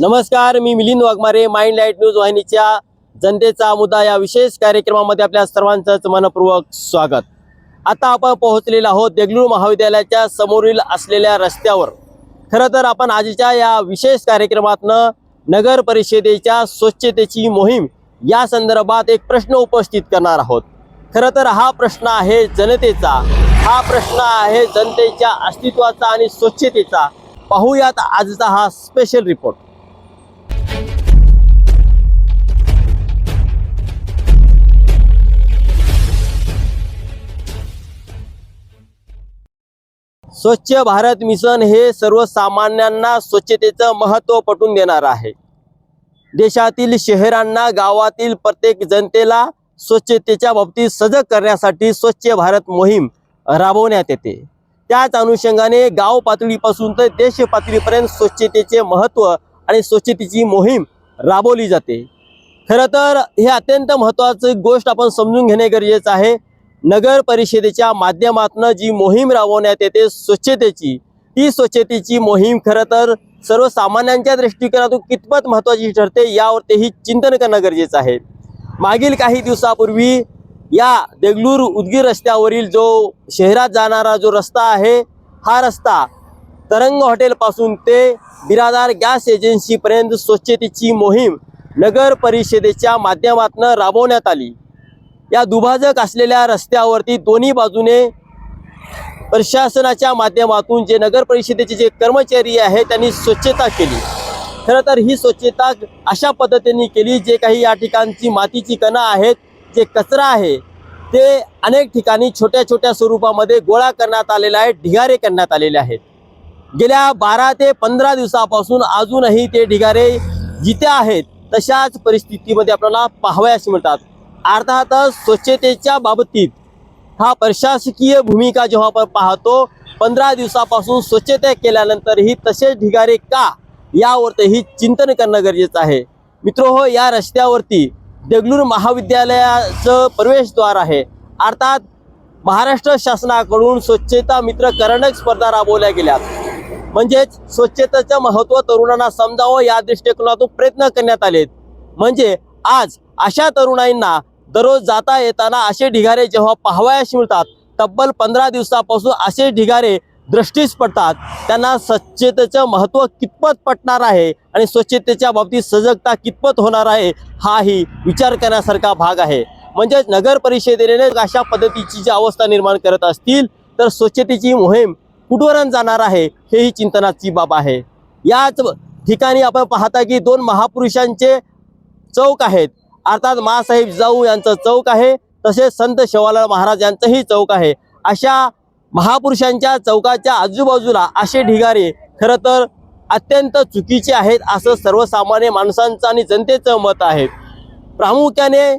नमस्कार मी Milind Waghmare mind light news वाहिनीच्या जनतेचा मुद्दा या विशेष कार्यक्रमामध्ये आपल्या सर्वांचंच मनपूर्वक स्वागत. आता आपण पोहोचलेलो आहोत देगलूर महाविद्यालयाच्या समोरील असलेल्या रस्त्यावर. खरं तर आपण आजच्या या विशेष कार्यक्रमातनं नगर परिषदेच्या स्वच्छतेची मोहीम या संदर्भात एक प्रश्न उपस्थित करणार आहोत. खरं तर हा प्रश्न आहे जनतेचा. हा प्रश्न आहे जनतेच्या अस्तित्वाचा आणि स्वच्छतेचा. पाहूयात आजचा हा स्पेशल रिपोर्ट स्वच्छ भारत मिशन हे सर्वसामान्यांना स्वच्छतेचं महत्त्व पटवून देणार आहे. देशातील शहरांना गावातील प्रत्येक जनतेला स्वच्छतेच्या बाबतीत सजग करण्यासाठी स्वच्छ भारत मोहीम राबवण्यात येते. त्याच अनुषंगाने गाव पातळीपासून तर देश पातळीपर्यंत स्वच्छतेचे महत्त्व आणि स्वच्छतेची मोहीम राबवली जाते. खरं तर हे अत्यंत महत्त्वाची गोष्ट आपण समजून घेणे गरजेचं आहे. नगर परिषदेच्या माध्यमातून जी मोहीम राबवण्यात येते स्वच्छतेची ती स्वच्छतेची मोहीम खरं तर सर्वसामान्यांच्या दृष्टिकोनातून कितपत महत्त्वाची ठरते यावरतीही चिंतन करणं गरजेचं आहे. मागील काही दिवसापूर्वी या देगलूर उदगीर रस्त्यावरील जो शहरात जाणारा जो रस्ता आहे हा रस्ता तरंग हॉटेलपासून ते बिरादार गॅस एजन्सीपर्यंत स्वच्छतेची मोहीम नगर परिषदेच्या माध्यमातून राबवण्यात आली. या दुभाजक असलेल्या रस्त्यावरती दोन्ही बाजूने प्रशासनाच्या माध्यमातून जे नगर परिषदेचे जे कर्मचारी आहेत त्यांनी स्वच्छता केली. खरं तर ही स्वच्छता अशा पद्धतीने केली जे काही या ठिकाणची मातीची कणं आहेत जे कचरा आहे ते अनेक ठिकाणी छोट्या छोट्या स्वरूपामध्ये गोळा करण्यात आलेला आहे ढिगारे करण्यात आलेले आहेत. गेल्या बारा ते पंधरा दिवसापासून अजूनही ते ढिगारे जिथे आहेत तशाच परिस्थितीमध्ये आपल्याला पाहावयास मिळतात. अर्थातच स्वच्छतेच्या बाबतीत हा प्रशासकीय भूमिका जेव्हा आपण पाहतो पंधरा दिवसापासून स्वच्छता केल्यानंतरही तसेच ढिगारे का यावरतही चिंतन करणं गरजेचं आहे. मित्र हो या रस्त्यावरती देगलूर महाविद्यालयाचं प्रवेशद्वार आहे. अर्थात महाराष्ट्र शासनाकडून स्वच्छता मित्र करंडक स्पर्धा राबवल्या गेल्या म्हणजेच स्वच्छतेचं महत्त्व तरुणांना समजावं या दृष्टिकोनातून प्रयत्न करण्यात आलेत. म्हणजे आज अशा तरुणाईंना दररोज जाता येताना असे ढिगारे जेव्हा पाहावयास मिळतात तब्बल पंधरा दिवसापासून असे ढिगारे दृष्टीस पडतात. त्यांना स्वच्छतेचं महत्त्व कितपत पटणार आहे आणि स्वच्छतेच्या बाबतीत सजगता कितपत होणार आहे हाही विचार करण्यासारखा भाग आहे. म्हणजेच नगर परिषदेने अशा पद्धतीची जी अवस्था निर्माण करत असतील तर स्वच्छतेची मोहीम कुठवरून जाणार आहे हेही चिंतनाची बाब आहे. याच ठिकाणी आपण पाहता की दोन महापुरुषांचे चौक आहेत. अर्थात मासाहेब जाऊ यांचं चौक आहे तसेच संत शेवालाल महाराज यांचंही चौक आहे. अशा महापुरुषांच्या चौकाच्या आजूबाजूला असे ढिगारे खरं तर अत्यंत चुकीचे आहेत असं सर्वसामान्य माणसांचं आणि जनतेचं मत आहे. प्रामुख्याने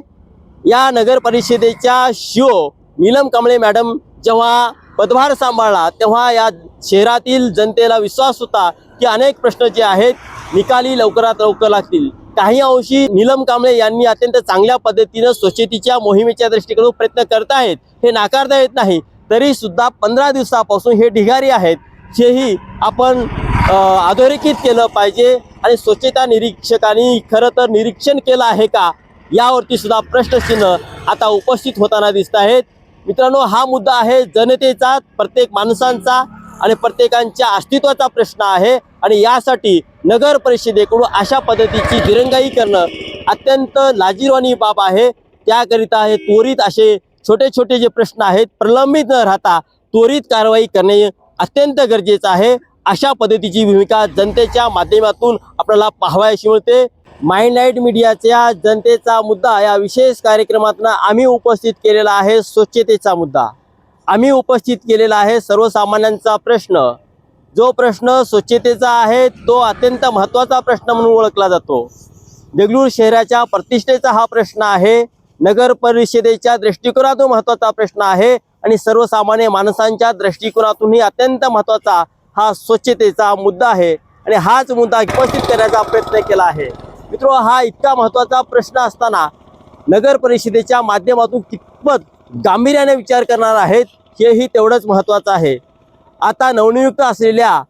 या नगर परिषदेच्या शिओ नीलम कांबळे मॅडम जेव्हा पदभार सांभाळला तेव्हा या शहरातील जनतेला विश्वास होता की अनेक प्रश्न जे आहेत निकाली लवकरात लवकर लागतील. काही अंशी नीलम कांबळे यांनी अत्यंत चांगल्या पद्धतीनं स्वच्छतेच्या मोहिमेच्या दृष्टीकडून प्रयत्न करत आहेत. हे नाकारता येत नाही. तरी सुद्धा पंधरा दिवसापासून हे ढिगारी आहेत. हेही आपण अधोरेखित केलं पाहिजे. आणि स्वच्छता निरीक्षकांनी खरं तर निरीक्षण केलं आहे का? यावरती सुद्धा प्रश्नचिन्ह आता उपस्थित होताना दिसत आहेत. मित्रांनो हा मुद्दा आहे जनतेचा प्रत्येक माणसांचा. आणि प्रत्येकांच्या अस्तित्वाचा प्रश्न आहे. आणि यासाठी नगर परिषदेकडून अशा पद्धतीची दिरंगाई करणं अत्यंत लाजीरवाणी बाब आहे. त्याकरिता हे त्वरित असे छोटे छोटे जे प्रश्न आहेत प्रलंबित न राहता त्वरित कारवाई करणे अत्यंत गरजेचं आहे. अशा पद्धतीची भूमिका जनतेच्या माध्यमातून आपल्याला पाहावयाशी मिळते. माइंड लाइट मीडियाच्या जनतेचा मुद्दा या विशेष कार्यक्रमातून आम्ही उपस्थित केलेला आहे स्वच्छतेचा मुद्दा. आम्ही उपस्थित केलेला आहे सर्वसामान्यांचा प्रश्न. जो प्रश्न स्वच्छतेचा आहे तो अत्यंत महत्त्वाचा प्रश्न म्हणून ओळखला जातो. देगलूर शहराच्या प्रतिष्ठेचा हा प्रश्न आहे. नगर परिषदेच्या दृष्टिकोनातून महत्त्वाचा प्रश्न आहे आणि सर्वसामान्य माणसांच्या दृष्टिकोनातूनही अत्यंत महत्त्वाचा हा स्वच्छतेचा मुद्दा आहे आणि हाच मुद्दा उपस्थित करण्याचा प्रयत्न केला आहे. मित्रो हा इतका महत्त्वाचा प्रश्न असताना नगर परिषदेच्या माध्यमातून कितपत गांभीर्याने विचार करणार आहेत? हेही तेवढंच महत्त्वाचं आहे. आता नवनियुक्त असलेल्या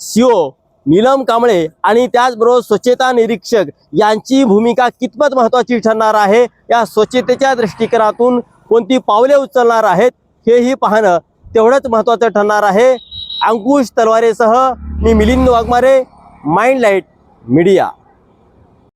सीओ नीलम कांबळे आणि त्याचबरोबर स्वच्छता निरीक्षक यांची भूमिका कितपत महत्त्वाची ठरणार आहे या स्वच्छतेच्या दृष्टिकोनातून कोणती पावले उचलणार आहेत हेही पाहणं तेवढंच महत्त्वाचं ठरणार आहे. अंकुश तलवारेसह मी Milind Waghmare mind light media.